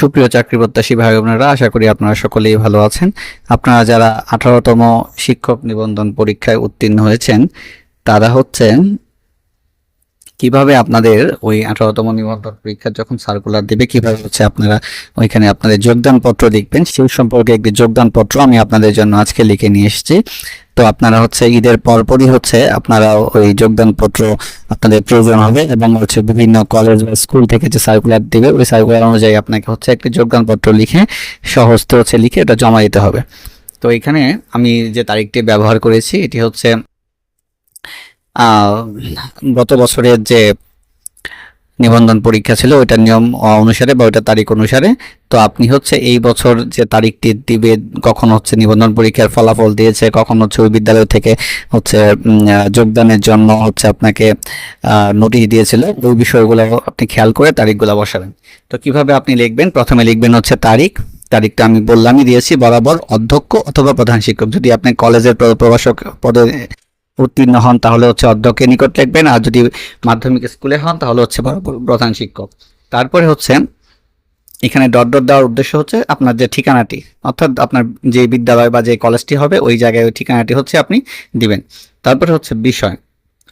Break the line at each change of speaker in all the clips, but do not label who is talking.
সুপ্রিয় চাকরি প্রত্যাশী ভাই বোনেরা, আশা করি আপনারা সকলেই ভালো আছেন। আপনারা যারা আঠারোতম শিক্ষক নিবন্ধন পরীক্ষায় উত্তীর্ণ হয়েছেন, তারা হচ্ছে কীভাবে আপনাদের ওই আঠারোতম নিবন্ধন পরীক্ষার যখন সার্কুলার দেবে, কীভাবে হচ্ছে আপনারা ওইখানে আপনাদের যোগদান পত্র লিখবেন, সেই সম্পর্কে একটি যোগদান পত্র আমি আপনাদের জন্য আজকে লিখে নিয়ে এসেছি। তো আপনারা হচ্ছে ঈদের পরপরই হচ্ছে আপনারা ওই যোগদান পত্র আপনাদের প্রয়োজন হবে এবং হচ্ছে বিভিন্ন কলেজ বা স্কুল থেকে যে সার্কুলার দিবে, ওই সার্কুলার অনুযায়ী আপনাকে হচ্ছে একটি যোগদান পত্র লিখে সহজতে হচ্ছে লিখে এটা জমা দিতে হবে। তো এখানে আমি যে তারিখটি ব্যবহার করেছি, এটি হচ্ছে গত বছরের যে নিবন্ধন পরীক্ষা ছিল ওইটার নিয়ম অনুসারে বা ওইটার তারিখ অনুসারে। তো আপনি হচ্ছে এই বছর যে তারিখটি দিবে, কখন হচ্ছে নিবন্ধন পরীক্ষার ফলাফল দিয়েছে, কখন হচ্ছে ওই বিদ্যালয় থেকে হচ্ছে যোগদানের জন্য হচ্ছে আপনাকে নোটিশ দিয়েছিল। ওই বিষয়গুলো আপনি খেয়াল করে তারিখগুলো বসাবেন। তো কীভাবে আপনি লিখবেন? প্রথমে লিখবেন হচ্ছে তারিখ। তারিখটা আমি বললামই দিয়েছি, বরাবর অধ্যক্ষ অথবা প্রধান শিক্ষক। যদি আপনি কলেজের প্র- প্রভাষক পদে উত্তীর্ণ হন, তাহলে হচ্ছে অধ্যক্ষের নিকট লিখবেন, আর যদি মাধ্যমিক স্কুলে হন, তাহলে হচ্ছে প্রধান শিক্ষক। তারপরে হচ্ছে, এখানে ডট ডট দেওয়ার উদ্দেশ্য হচ্ছে আপনার যে ঠিকানাটি, অর্থাৎ আপনার যে বিদ্যালয় বা যে কলেজটি হবে, ওই জায়গায় ওই ঠিকানাটি হচ্ছে আপনি দিবেন। তারপরে হচ্ছে বিষয়,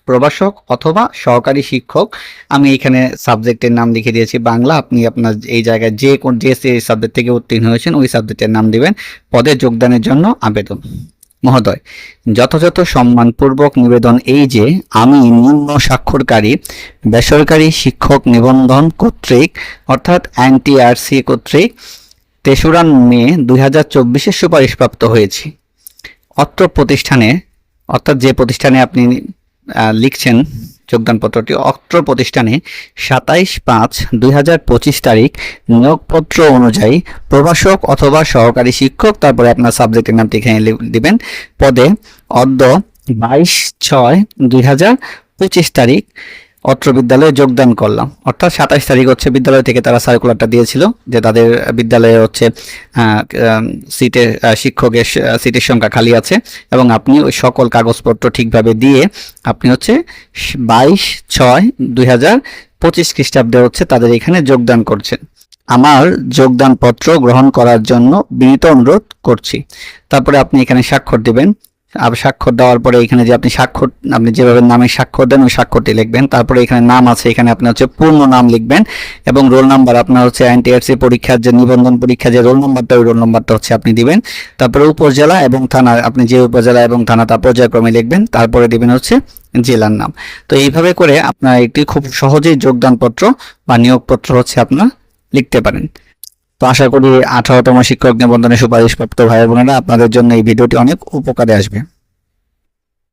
প্রভাষক অথবা সহকারী শিক্ষক, আমি এখানে সাবজেক্টের নাম লিখে দিয়েছি, বাংলা, আপনি আপনার এই জায়গায় যে কোন যে সাবজেক্ট থেকে উত্তীর্ণ হয়েছেন, ওই সাবজেক্টের নাম দিবেন, পদে যোগদানের জন্য আবেদন। মহোদয়, যথাযথ সম্মানপূর্বক নিবেদন এই যে আমি নিম্ন স্বাক্ষরকারী, বেসরকারি শিক্ষক নিবন্ধন কর্তৃক, অর্থাৎ এনটিআরসি কর্তৃক তেসরা মে দুই হাজার চব্বিশে সুপারিশপ্রাপ্ত হয়েছি। অত্র প্রতিষ্ঠানে, অর্থাৎ যে প্রতিষ্ঠানে আপনি লিখছেন যোগদানপত্রটি অত্র প্রতিষ্ঠানে সাতাইশ পাঁচ দুই তারিখ নিয়োগপত্র অনুযায়ী প্রভাষক অথবা সহকারী শিক্ষক, তারপরে আপনার সাবজেক্টের নামটি এখানে দিবেন। পদে অদ্য বাইশ ছয় দুই তারিখ অত্র বিদ্যালয়ে যোগদান করলাম। অর্থাৎ সাতাশ তারিখ হচ্ছে বিদ্যালয় থেকে তারা সার্কুলারটা দিয়েছিল যে তাদের বিদ্যালয়ে হচ্ছে সিটের শিক্ষকের সিটের সংখ্যা খালি আছে এবং আপনি ওই সকল কাগজপত্র ঠিকভাবে দিয়ে আপনি হচ্ছে বাইশ ছয় দুই হাজার পঁচিশ খ্রিস্টাব্দে হচ্ছে তাদের এখানে যোগদান করছেন। আমার যোগদানপত্র গ্রহণ করার জন্য বিনীত অনুরোধ করছি। তারপরে আপনি এখানে স্বাক্ষর দিবেন। স্বাক্ষর দেওয়ার পরে এখানে যে আপনি স্বাক্ষর, আপনি যেভাবে নামে স্বাক্ষর দেন, ওই স্বাক্ষরটি লিখবেন। তারপরে এখানে নাম আছে, এখানে আপনি হচ্ছে পূর্ণ নাম লিখবেন এবং রোল নাম্বার আপনার হচ্ছে এনটিআরসি পরীক্ষার যে নিবন্ধন পরীক্ষা যে রোল নাম্বারটা, ওই রোল নাম্বারটা হচ্ছে আপনি দিবেন। তারপরে উপজেলা এবং থানা, আপনি যে উপজেলা এবং থানা তা পর্যায়ক্রমে লিখবেন। তারপরে দিবেন হচ্ছে জেলার নাম। তো এইভাবে করে আপনার একটি খুব সহজেই যোগদানপত্র বা নিয়োগপত্র হচ্ছে আপনার লিখতে পারেন। তো আশা করি আঠারোতম শিক্ষক নিবন্ধনে সুপারিশপ্রাপ্ত ভাই বোনেরা আপনাদের জন্য এই ভিডিওটি অনেক উপকারে আসবে।